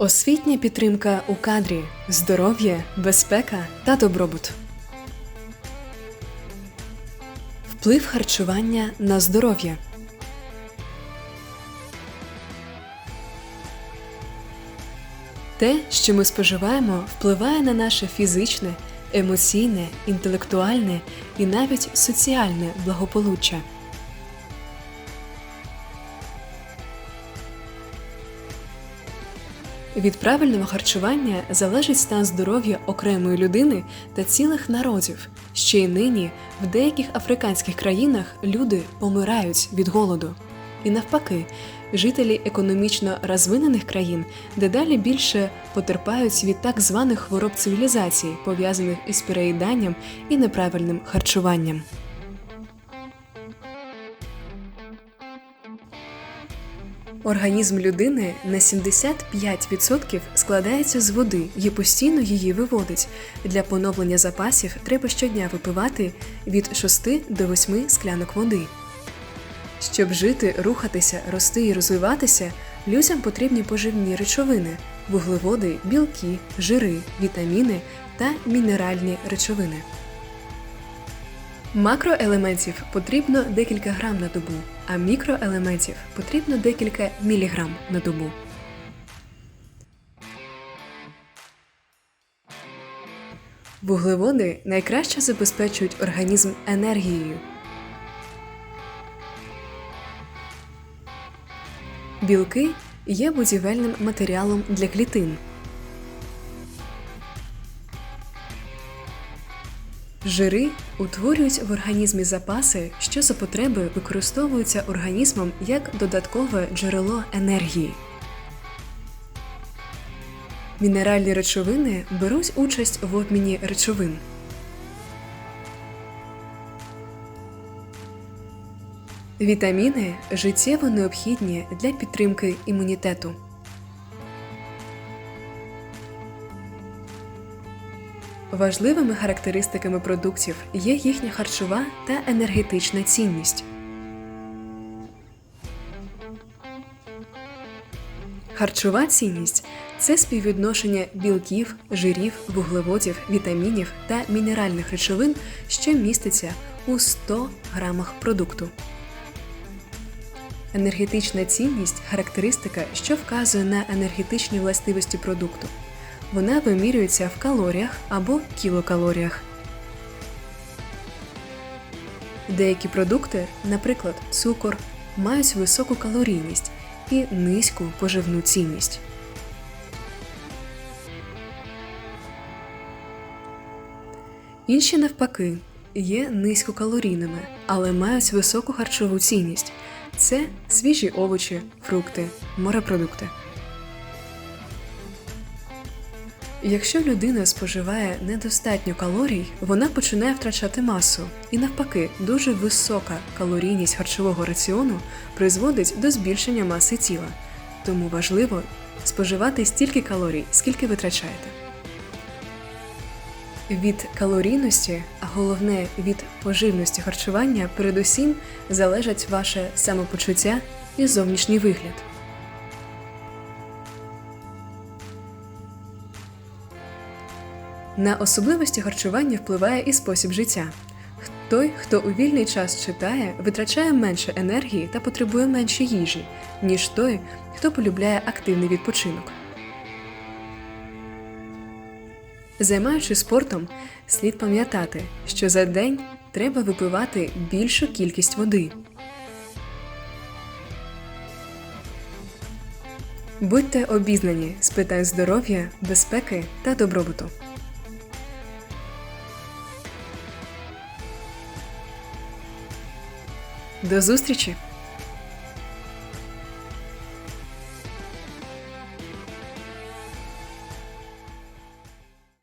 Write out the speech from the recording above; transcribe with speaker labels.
Speaker 1: Освітня підтримка у кадрі, здоров'я, безпека та добробут. Вплив харчування на здоров'я. Те, що ми споживаємо, впливає на наше фізичне, емоційне, інтелектуальне і навіть соціальне благополуччя. Від правильного харчування залежить стан здоров'я окремої людини та цілих народів. Ще й нині в деяких африканських країнах люди помирають від голоду. І навпаки, жителі економічно розвинених країн дедалі більше потерпають від так званих хвороб цивілізації, пов'язаних із переїданням і неправильним харчуванням. Організм людини на 75% складається з води і постійно її виводить. Для поновлення запасів треба щодня випивати від 6 до 8 склянок води. Щоб жити, рухатися, рости і розвиватися, людям потрібні поживні речовини, вуглеводи, білки, жири, вітаміни та мінеральні речовини. Макроелементів потрібно декілька грам на добу, а мікроелементів потрібно декілька міліграм на добу. Вуглеводи найкраще забезпечують організм енергією. Білки є будівельним матеріалом для клітин. Жири утворюють в організмі запаси, що за потреби використовуються організмом як додаткове джерело енергії. Мінеральні речовини беруть участь в обміні речовин. Вітаміни життєво необхідні для підтримки імунітету. Важливими характеристиками продуктів є їхня харчова та енергетична цінність. Харчова цінність це співвідношення білків, жирів, вуглеводів, вітамінів та мінеральних речовин, що міститься у 100 грамах продукту. Енергетична цінність характеристика, що вказує на енергетичні властивості продукту. Вона вимірюється в калоріях або кілокалоріях. Деякі продукти, наприклад, цукор, мають високу калорійність і низьку поживну цінність. Інші навпаки є низькокалорійними, але мають високу харчову цінність. Це свіжі овочі, фрукти, морепродукти. Якщо людина споживає недостатньо калорій, вона починає втрачати масу, і навпаки, дуже висока калорійність харчового раціону призводить до збільшення маси тіла. Тому важливо споживати стільки калорій, скільки витрачаєте. Від калорійності, а головне від поживності харчування, передусім залежать ваше самопочуття і зовнішній вигляд. На особливості харчування впливає і спосіб життя. Той, хто у вільний час читає, витрачає менше енергії та потребує менше їжі, ніж той, хто полюбляє активний відпочинок. Займаючись спортом, слід пам'ятати, що за день треба випивати більшу кількість води. Будьте обізнані з питань здоров'я, безпеки та добробуту. До зустрічі!